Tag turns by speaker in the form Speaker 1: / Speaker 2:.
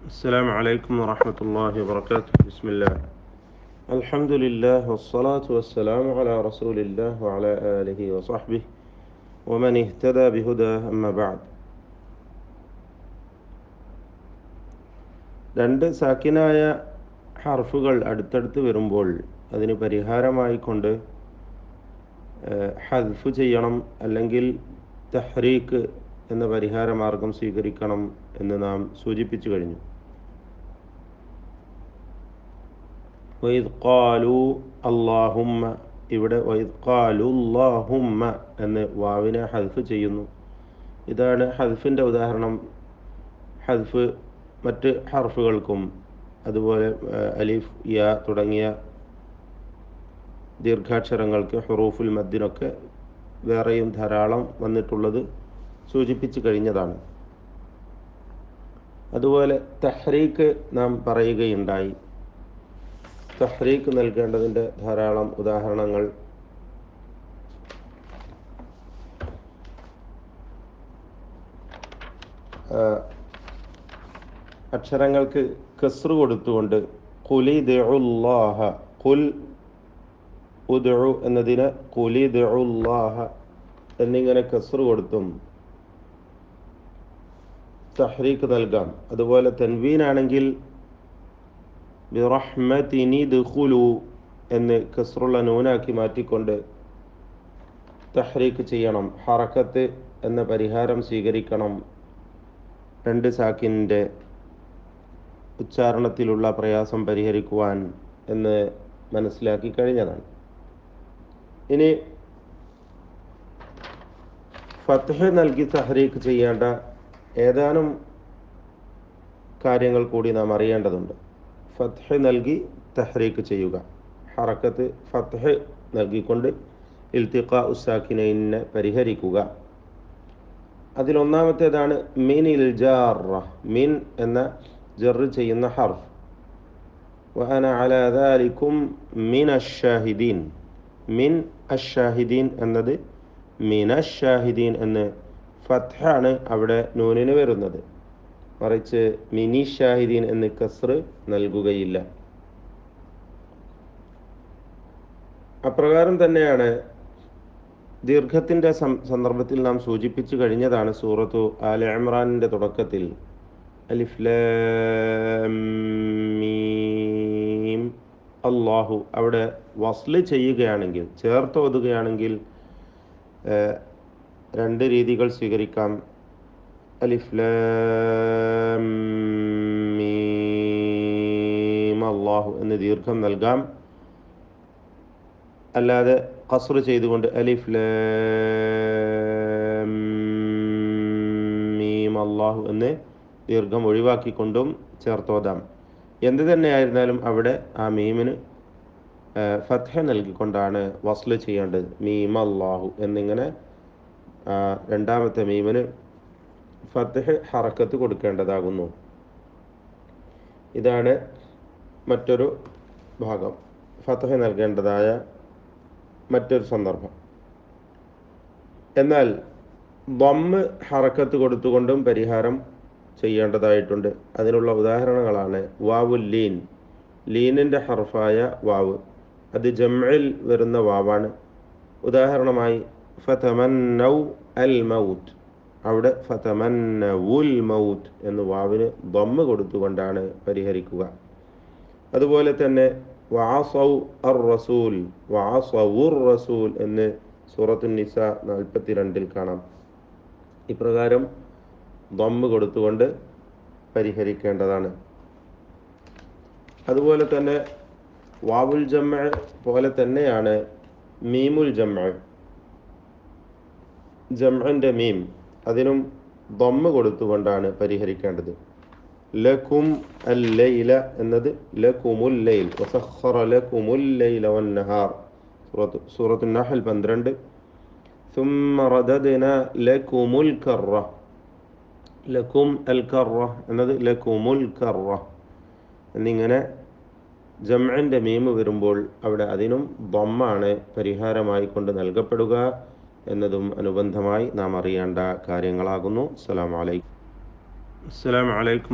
Speaker 1: السلام عليكم ورحمة الله وبركاته بسم الله الحمد لله والصلاة والسلام على رسول الله وعلى آله وصحبه ومن اهتدى بهدى أما بعد രണ്ട് സാക്കിനായ ഹർഫുകൾ അടുത്തടുത്ത് വരുമ്പോൾ അതിന് പരിഹാരമായിക്കൊണ്ട് ഹദ്ഫ് ചെയ്യണം അല്ലെങ്കിൽ തഹ്രീക്ക് എന്ന പരിഹാര മാർഗം സ്വീകരിക്കണം എന്ന് നാം സൂചിപ്പിച്ചു കഴിഞ്ഞു. വൈദ് ഖാലു അള്ളാഹുമ്മ ഇവിടെ വൈദ് ഖാലു അള്ളാഹുമ്മ എന്ന് വാവിനെ ഹൽഫ് ചെയ്യുന്നു. ഇതാണ് ഹൽഫിന്റെ ഉദാഹരണം. ഹൽഫ് മറ്റ് ഹർഫുകൾക്കും അതുപോലെ അലിഫ് യ തുടങ്ങിയ ദീർഘാക്ഷരങ്ങൾക്ക് ഹുറൂഫുൽ മദ്ദിനൊക്കെ വേറെയും ധാരാളം വന്നിട്ടുള്ളത് സൂചിപ്പിച്ചു കഴിഞ്ഞതാണ്. അതുപോലെ തഹ്രീക്ക് നാം പറയുകയുണ്ടായി. തഹ്രീക്ക് നൽകേണ്ടതിന്റെ ധാരാളം ഉദാഹരണങ്ങൾ. അക്ഷരങ്ങൾക്ക് കസ്റ് കൊടുത്തുകൊണ്ട് കുലി ദുല്ലാഹ കുൽ ഉദു എന്നതിന് കുലി ദുല്ലാഹ എന്നിങ്ങനെ കസ്റ് കൊടുത്തും തഹ്രീക്ക് നൽകാം. അതുപോലെ തൻവീനാണെങ്കിൽ എന്ന് കസ്റുള്ള നൂനാക്കി മാറ്റിക്കൊണ്ട് തഹ്രീക്ക് ചെയ്യണം. ഹറക്കത്ത് എന്ന പരിഹാരം സ്വീകരിക്കണം. രണ്ട് സാക്കിന്റെ ഉച്ചാരണത്തിലുള്ള പ്രയാസം പരിഹരിക്കുവാൻ എന്ന് മനസ്സിലാക്കി കഴിഞ്ഞതാണ്. ഇനി ഫത്ഹ് നൽകി തഹ്രീക്ക് ചെയ്യേണ്ട ഏതാനും കാര്യങ്ങൾ കൂടി നാം അറിയേണ്ടതുണ്ട്. ഫത്ഹ് നൽകി തഹ്രീക്ക് ചെയ്യുക. ഹറക്കത്ത് ഫത്ഹ് നൽകിക്കൊണ്ട് ഇൽത്തിഖ ഉസാക്കിനെ പരിഹരിക്കുക. അതിലൊന്നാമത്തേതാണ് മിൻ ഇൽ ജാർ മിൻ എന്ന ജറു ചെയ്യുന്ന ഹർഫ്. വഅന അല മിൻ അഷാഹിദീൻ മിൻ അഷാഹിദീൻ എന്നത് മിൻ അഷാഹിദീൻ എന്ന് ഫത്ഹാണ് അവിടെ നൂനിന് വരുന്നത്. മറിച്ച് മിനി ഷാഹിദീൻ എന്ന് കസ്റ് നൽകുകയില്ല. അപ്രകാരം തന്നെയാണ് ദീർഘത്തിന്റെ സന്ദർഭത്തിൽ നാം സൂചിപ്പിച്ചു കഴിഞ്ഞതാണ് സൂറത്തു ആല ഇമ്രാനിന്റെ തുടക്കത്തിൽ. അലിഫ്ലീം അള്ളാഹു അവിടെ വസ്ല് ചെയ്യുകയാണെങ്കിൽ ചേർത്തോതുകയാണെങ്കിൽ രണ്ട് രീതികൾ സ്വീകരിക്കാം. അലിഫ്ലീം അള്ളാഹു എന്ന് ദീർഘം നൽകാം. അല്ലാതെ കസർ ചെയ്തുകൊണ്ട് അലിഫ്ലീം അള്ളാഹു എന്ന് ദീർഘം ഒഴിവാക്കിക്കൊണ്ടും ചേർത്തോതാം. എന്ത് തന്നെയായിരുന്നാലും അവിടെ ആ മീമിന് ഫത്ഹ നൽകിക്കൊണ്ടാണ് വസ്ല് ചെയ്യേണ്ടത്. മീം അള്ളാഹു എന്നിങ്ങനെ രണ്ടാമത്തെ മീമന് ഫത്തഹ് ഹറക്കത്ത് കൊടുക്കേണ്ടതാകുന്നു. ഇതാണ് മറ്റൊരു ഭാഗം. ഫത്ഹ നൽകേണ്ടതായ മറ്റൊരു സന്ദർഭം. എന്നാൽ ബമ്മ് ഹറക്കത്ത് കൊടുത്തുകൊണ്ടും പരിഹാരം ചെയ്യേണ്ടതായിട്ടുണ്ട്. അതിനുള്ള ഉദാഹരണങ്ങളാണ് വാവു ലീൻ. ലീനിന്റെ ഹർഫായ വാവ്. അത് ജംഇൽ വരുന്ന വാവാണ്. ഉദാഹരണമായി ഫതമന്നൗ അൽ മൗത്ത്. അവിടെ ഫതമന്നവുൽ മൗത്ത് എന്ന് വാവിന് ദമ്മ് കൊടുത്തുകൊണ്ടാണ് പരിഹരിക്കുക. അതുപോലെ തന്നെ വാസൗ അർ റസൂൽ വാസവുർ റസൂൽ എന്ന് സൂറത്തു നിസ നാൽപ്പത്തിരണ്ടിൽ കാണാം. ഇപ്രകാരം ദമ്മ് കൊടുത്തുകൊണ്ട് പരിഹരിക്കേണ്ടതാണ്. അതുപോലെ തന്നെ വാവുൽ ജമ്മ പോലെ തന്നെയാണ് മീമുൽ ജമ്മ ജമ്മൻ്റെ മീം അതിനും ദമ്മ് കൊടുത്തുകൊണ്ടാണ് പരിഹരിക്കേണ്ടത് ലക്കും അല്ലൈല എന്നത് ലക്കുമുൽ ലൈൽ വസഖറ ലക്കുമുൽ ലൈല വന്നഹാർ സൂറത്ത് സൂറത്തു നഹൽ പന്ത്രണ്ട് ثم رددنا لكم الكرة ലക്കും അൽ കറ എന്നത് ലക്കുമുൽ കറ എന്നിങ്ങനെ ജംഅൻ്റെ മീമ് വരുമ്പോൾ അവിടെ അതിനും ദമ്മാണ് പരിഹാരമായി കൊണ്ട് നൽകപ്പെടുക എന്നതും അനുബന്ധമായി നാം അറിയേണ്ട കാര്യങ്ങളാകുന്നു. അസ്സലാമു അലൈക്കും. അസ്സലാമു അലൈക്കും